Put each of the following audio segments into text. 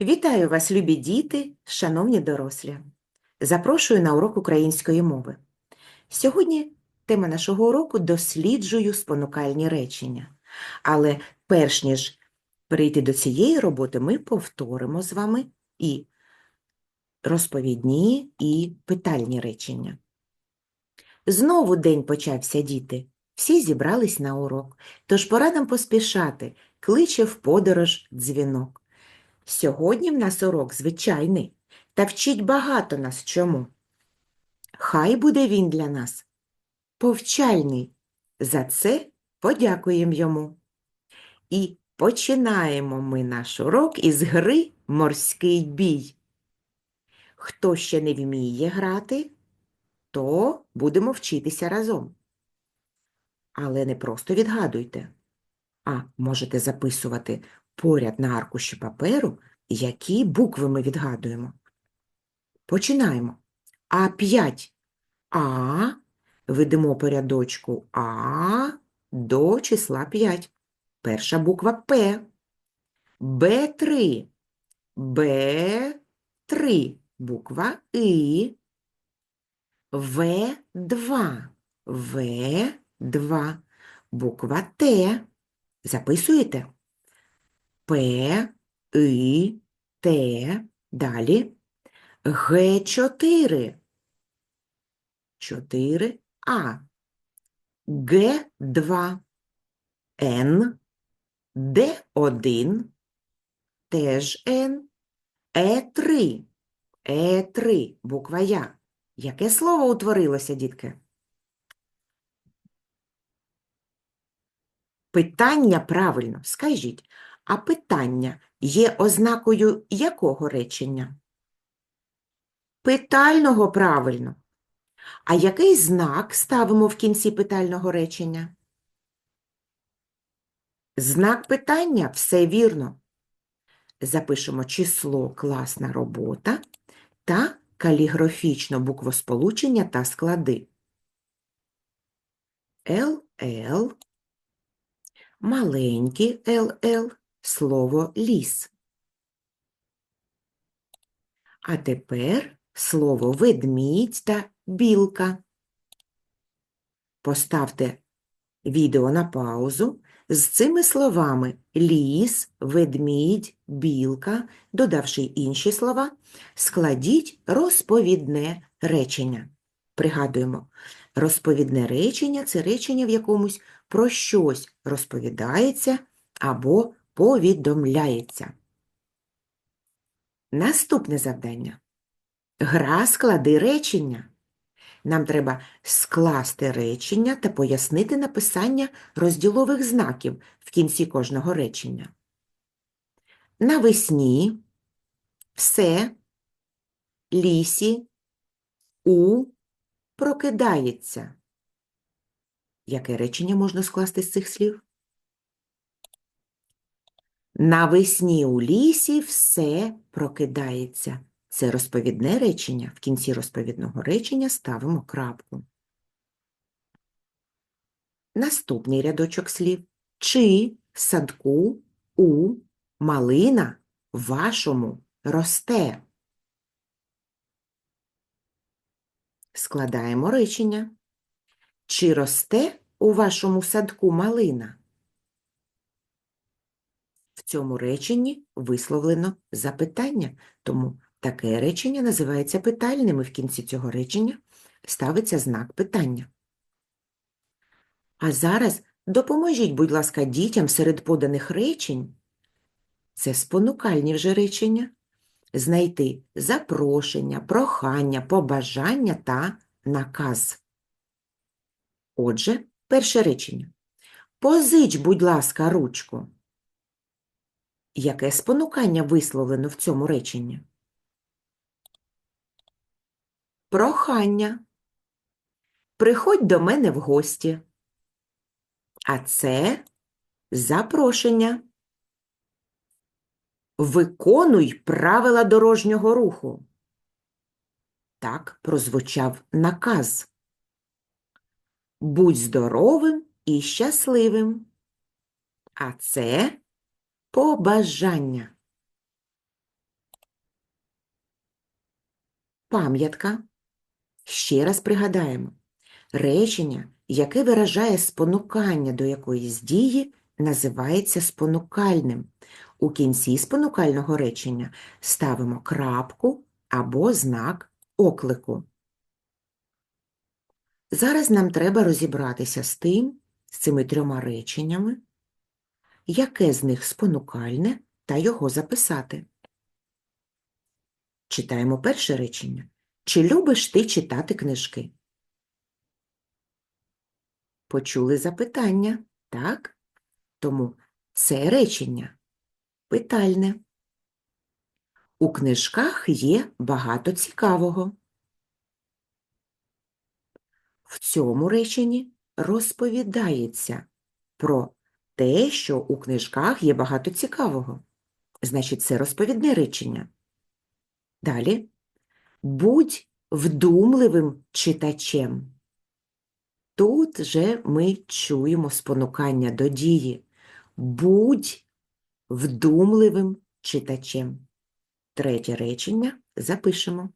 Вітаю вас, любі діти, шановні дорослі. Запрошую на урок української мови. Сьогодні тема нашого уроку досліджую спонукальні речення. Але перш ніж перейти до цієї роботи, ми повторимо з вами і розповідні, і питальні речення. Знову день почався, діти. Всі зібрались на урок, тож пора нам поспішати, кличе в подорож дзвінок. Сьогодні в нас урок звичайний, та вчить багато нас чому. Хай буде він для нас повчальний. За це подякуємо йому. І починаємо ми наш урок із гри «Морський бій». Хто ще не вміє грати, то будемо вчитися разом. Але не просто відгадуйте, а можете записувати поряд на аркуші паперу, які букви ми відгадуємо. Починаємо. А5. А. Ведемо по рядочку А до числа 5. Перша буква П. Б3. Б3. Буква І. В2. В2. Буква Т. Записуєте? П, И, Т, далі. Г4, 4, А, Г2, Н, Д1, теж Н, Е3, Е3, буква Я. Яке слово утворилося, дітки? Питання правильно, скажіть. А питання є ознакою якого речення? Питального правильно. А який знак ставимо в кінці питального речення? Знак питання все вірно. Запишемо число класна робота та каліграфічно буквосполучення та склади. ЛЛ, маленький ЛЛ, слово ліс. А тепер слово ведмідь та білка. Поставте відео на паузу. З цими словами ліс, ведмідь, білка, додавши інші слова, складіть розповідне речення. Пригадуємо, розповідне речення це речення в якомусь про щось розповідається або повідомляється. Наступне завдання. Гра склади речення. Нам треба скласти речення та пояснити написання розділових знаків в кінці кожного речення. Навесні, все, лісі, у прокидається. Яке речення можна скласти з цих слів? Навесні у лісі все прокидається. Це розповідне речення. В кінці розповідного речення ставимо крапку. Наступний рядочок слів. Чи в садку у малина вашому росте. Складаємо речення. Чи росте у вашому садку малина? Цьому реченні висловлено запитання, тому таке речення називається питальним, і в кінці цього речення ставиться знак питання. А зараз допоможіть, будь ласка, дітям серед поданих речень, це спонукальні вже речення, знайти запрошення, прохання, побажання та наказ. Отже, перше речення. Позич, будь ласка, ручку. Яке спонукання висловлено в цьому реченні? Прохання. Приходь до мене в гості. А це запрошення. Виконуй правила дорожнього руху. Так прозвучав наказ. Будь здоровим і щасливим. А це побажання. Пам'ятка. Ще раз пригадаємо речення, яке виражає спонукання до якоїсь дії, називається спонукальним. У кінці спонукального речення ставимо крапку або знак оклику. Зараз нам треба розібратися з тим, з цими трьома реченнями, яке з них спонукальне, та його записати. Читаємо перше речення. Чи любиш ти читати книжки? Почули запитання, так? Тому це речення питальне. У книжках є багато цікавого. В цьому реченні розповідається про те, що у книжках є багато цікавого. Значить, це розповідне речення. Далі. Будь вдумливим читачем. Тут же ми чуємо спонукання до дії. Будь вдумливим читачем. Третє речення запишемо.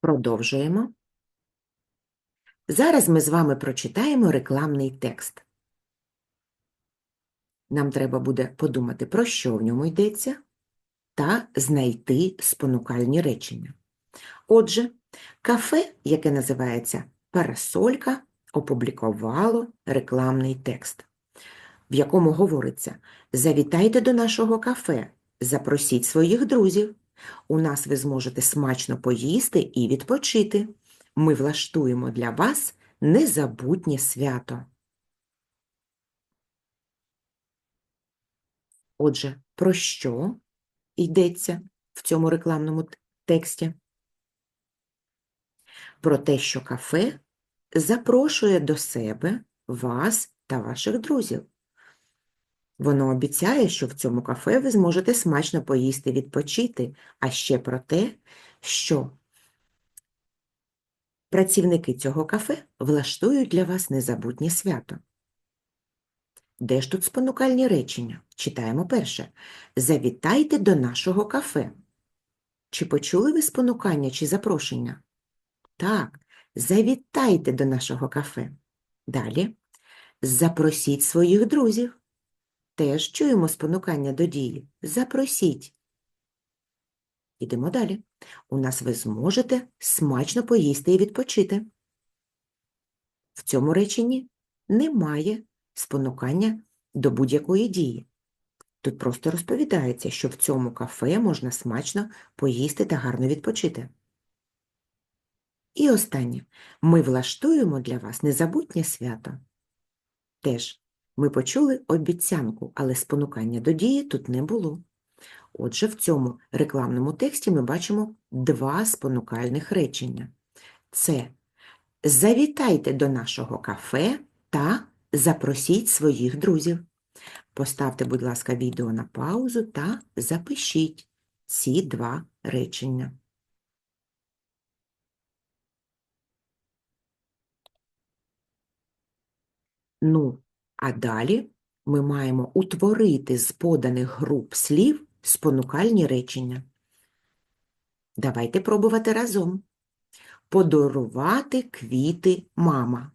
Продовжуємо. Зараз ми з вами прочитаємо рекламний текст. Нам треба буде подумати, про що в ньому йдеться, та знайти спонукальні речення. Отже, кафе, яке називається Парасолька, опублікувало рекламний текст, в якому говориться: Завітайте до нашого кафе, запросіть своїх друзів. У нас ви зможете смачно поїсти і відпочити. Ми влаштуємо для вас незабутнє свято. Отже, про що йдеться в цьому рекламному тексті? Про те, що кафе запрошує до себе вас та ваших друзів. Воно обіцяє, що в цьому кафе ви зможете смачно поїсти відпочити, а ще про те, що працівники цього кафе влаштують для вас незабутнє свято. Де ж тут спонукальні речення? Читаємо перше. Завітайте до нашого кафе. Чи почули ви спонукання чи запрошення? Так, завітайте до нашого кафе. Далі. Запросіть своїх друзів. Теж чуємо спонукання до дії. Запросіть. Ідемо далі. У нас ви зможете смачно поїсти і відпочити. В цьому реченні немає спонукання до будь-якої дії. Тут просто розповідається, що в цьому кафе можна смачно поїсти та гарно відпочити. І останнє. Ми влаштуємо для вас незабутнє свято. Теж ми почули обіцянку, але спонукання до дії тут не було. Отже, в цьому рекламному тексті ми бачимо два спонукальних речення. Це завітайте до нашого кафе та запросіть своїх друзів. Поставте, будь ласка, відео на паузу та запишіть ці два речення. Ну, а далі ми маємо утворити з поданих груп слів спонукальні речення. Давайте пробувати разом. Подарувати квіти мама.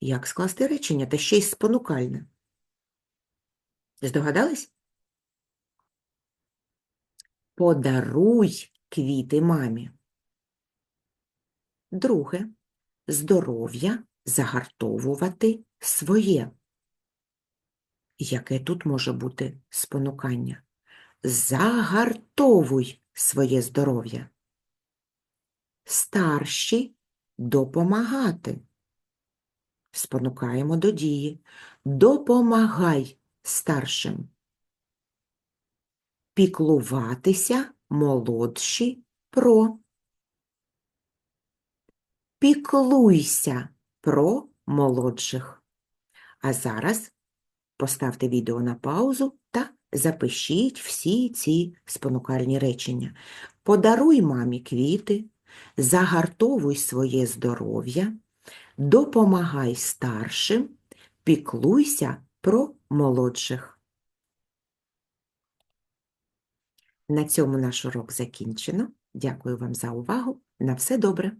Як скласти речення та ще й спонукальне? Здогадались? Подаруй квіти мамі. Друге. Здоров'я загартовувати своє. Яке тут може бути спонукання? Загартовуй своє здоров'я. Старші допомагати. Спонукаємо до дії. Допомагай старшим. Піклуватися молодші про. Піклуйся про молодших. А зараз поставте відео на паузу та запишіть всі ці спонукальні речення. Подаруй мамі квіти, загартовуй своє здоров'я, допомагай старшим, піклуйся про молодших. На цьому наш урок закінчено. Дякую вам за увагу. На все добре!